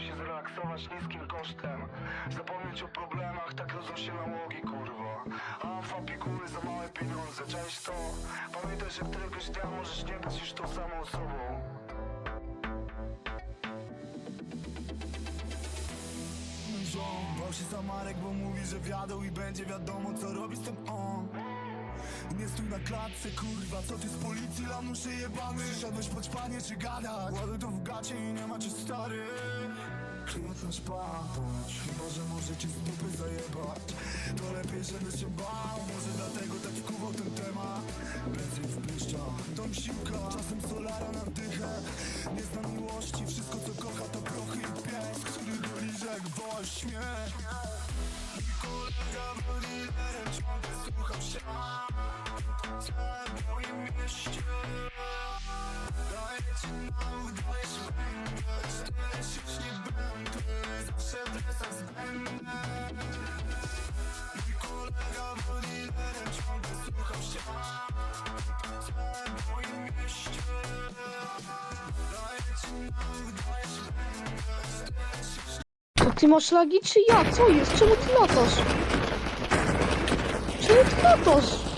się zrelaksować niskim kosztem. Zapomnieć o problemach, tak rodzą się nałogi, kurwa Alfa pikuły za małe pieniądze, cześć to. Pamiętaj, że któregoś dnia możesz nie być już tą samą osobą. Bał się za Marek, bo mówi, że wiadomo i będzie wiadomo co robi z tym on Nie stój na klatce, kurwa, co ty z policji, lamuszy jebany Szedłeś po ćpanie czy gadać? Ładuj to w gacie i nie ma cię stary. Klient nasz padać Chyba, że może cię z dupy zajebać. To lepiej, żebyś się bał Może dlatego tak wkuwał ten temat. Więcej w piszczach Dom siłka, czasem solara na wdychę Nie zna miłości, wszystko co kocha to prochy i pies Który go liże jak woła śmiech. Mój kolega był ty masz lagi czy ja? Co jest? Czemu ty latasz? Czemu ty latasz?